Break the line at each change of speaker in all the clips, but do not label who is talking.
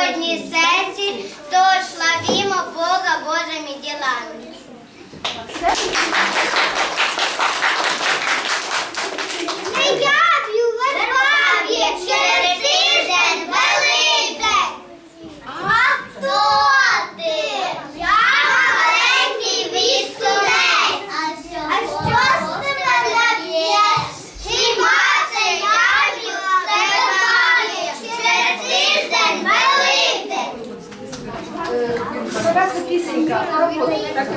сьогодні
сесії, то славімо Бога Божими ділами. Не я б'ю, вас баб'є, через
Марусенька, роботу. Так,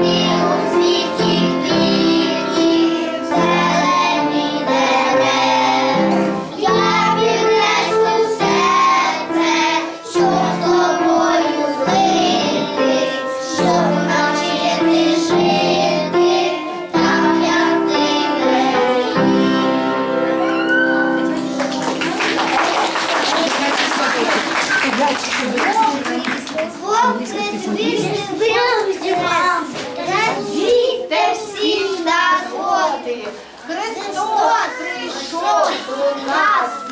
Yeah. Nós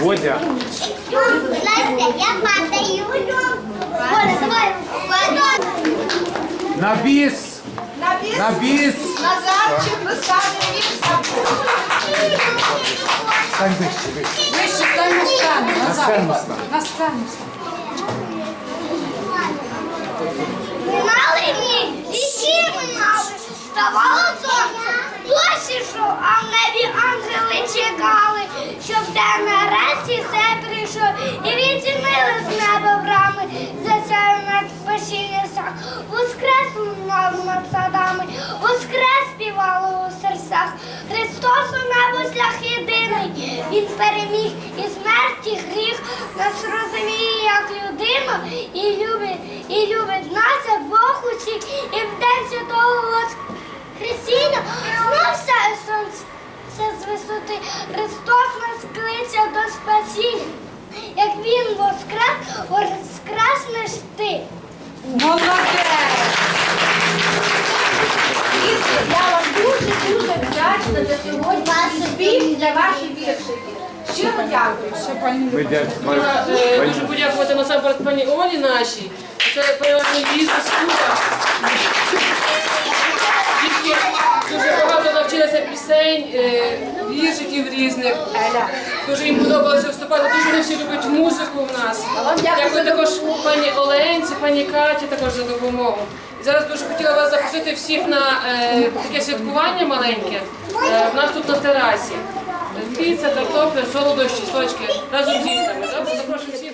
Володя.
Настя, я падаю. Оля, давай.
На біс.
На біс.
На біс.
Назарчик розказує вірш.
Стань вище, вище.
Вище стань на сцену.
На
Назар.
сцену стань.
На сцену.
Минали дні, віки минали, Ставало сонце, дощ ішов, а в небі ангели чекали, щоб те нарешті все прийшов, і відчинили з неба брами, засяяв над спасіння сак, воскрес лунав над садами, воскрес співало у серцях, Христос у небо шлях єдиний, Він переміг і смерті гріх, нас розуміє як людину, і любить, і любить нас, Бог усіх, і в день святого Воскресіння знов сяє сонце з висоти, Христос нас кличе до спасіння. Як Він воскрес, воскреснеш ти.
Молодець. Дітки, я вам дуже-дуже вдячна за сьогодні спів для ваших віршиків. Щиро дякую.
Ви дя-
Е, Хочу подякувати насамперед пані Олі нашій. Це переважно її заслуга. Дітки дуже багато навчилися пісень, е, віршиків різних. Дуже їм подобалося вступати. Дуже вони всі люблять музику в нас. Дякую також пані Оленці, пані Каті також за допомогу. Зараз дуже хотіла вас запросити всіх на е, таке святкування маленьке. Е, в нас тут на терасі. Піца, картопля, солодощі, сочки разом з дітками. Запрошую всіх.